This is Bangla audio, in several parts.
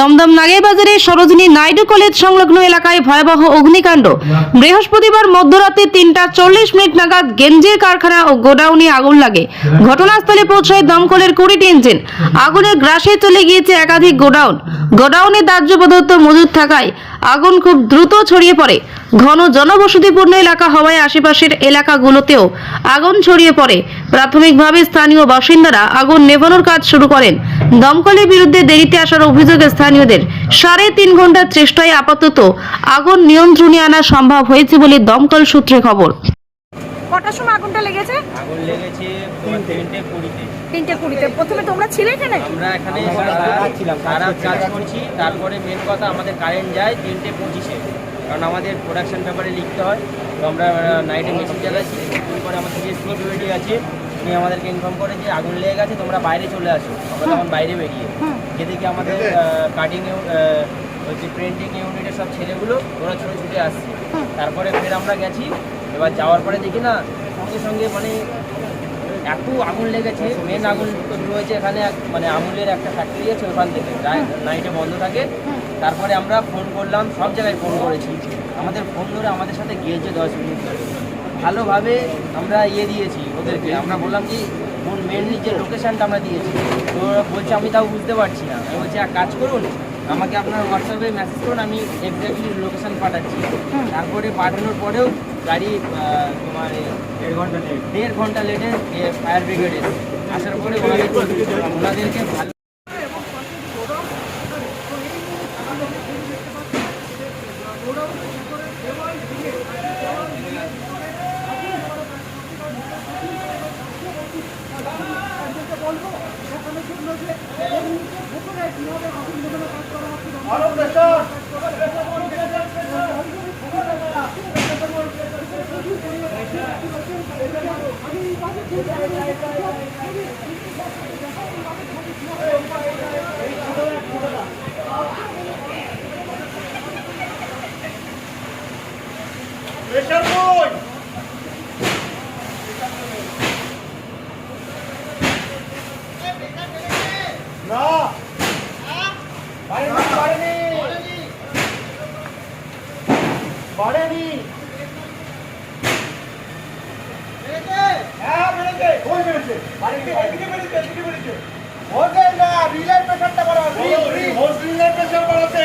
দমদম নাগেবাজারে সরোজিনী নাইডু কলেজ সংলগ্ন এলাকায় ভয়াবহ অগ্নিকাণ্ড। বৃহস্পতিবার মধ্যরাতে তিনটা চল্লিশ মিনিট নাগাদ গেঞ্জির কারখানা ও গোডাউনে আগুন লাগে। ঘটনাস্থলে পৌঁছায় দমকলের কুড়িটি ইঞ্জিন। আগুনের গ্রাসে চলে গিয়েছে একাধিক গোডাউন। গোডাউনে দাহ্য পদার্থ মজুদ থাকায় আগুন খুব দ্রুত ছড়িয়ে পড়ে। ঘন জনবসতিপূর্ণ এলাকা হওয়ায় আশেপাশের এলাকাগুলোতেও আগুন ছড়িয়ে পড়ে। প্রাথমিকভাবে স্থানীয় বাসিন্দারা আগুন নেভানোর কাজ শুরু করেন। দমকলের বিরুদ্ধে দেরিতে আসার অভিযোগে স্থানীয়দের সাড়ে তিন ঘণ্টার চেষ্টায় আপাতত আগুন নিয়ন্ত্রণে আনা সম্ভব হয়েছে বলে দমকল সূত্রে খবর। কটার সময় আগুনটা লেগেছে? আগুন লেগেছে তিনটে কুড়িতে। তিনটে কুড়িতে। প্রথমে তোমরা ছিলে এখানে? আমরা এখানে সারা কাজ করছি। তারপরে মেন কথা আমাদের কারেন্ট যায় তিনটে পঁচিশে। কারণ আমাদের প্রোডাকশন পেপারে লিখতে হয় তো আমরা নাইটে মেশিন চালাচ্ছি পরে আমাদের যে সিকিউরিটি আছে উনি আমাদেরকে ইনফর্ম করে যে আগুন লেগে গেছে তোমরা বাইরে চলে আসো। আমরা তখন বাইরে বেরিয়ে যে দেখি আমাদের কাটিং হচ্ছে প্রিন্টিং ইউনিটের সব ছেলেগুলো ওরা ছুটে ছুটে আসছে। তারপরে ফের আমরা গেছি। এবার যাওয়ার পরে দেখি না সঙ্গে সঙ্গে মানে এত আগুন লেগেছে। মেন আগুন তো শুরু এখানে এক- মানে আমুলের একটা ফ্যাক্টরি আছে ওখান থেকে। নাইটে বন্ধ থাকে। তারপরে আমরা ফোন করলাম সব জায়গায় ফোন করেছি। আমাদের ফোন ধরে আমাদের সাথে গিয়েছে দশ মিনিট ধরে। ভালোভাবে আমরা ইয়ে দিয়েছি ওদেরকে। আমরা বললাম কি কোন মেনলি যে লোকেশানটা আমরা দিয়েছি তো ওরা বলছে আমি তাও বুঝতে পারছি না। আমি বলছি এক কাজ করুন আমাকে আপনার হোয়াটসঅ্যাপে মেসেজ করুন আমি এক্স্যাক্টলি লোকেশান পাঠাচ্ছি। তারপরে পাঠানোর পরেও গাড়ি তোমার দেড় ঘণ্টা লেট দেড় ঘণ্টা লেটে ফায়ার ব্রিগেড এসে আসার পরে ওনাদেরকে ভালো Deixa eu বাড়েনি। হ্যাঁ, হ্যাঁ, না রিলের প্রেশারটা বাড়াচ্ছে রিলের প্রেশার বাড়াচ্ছে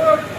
Lord.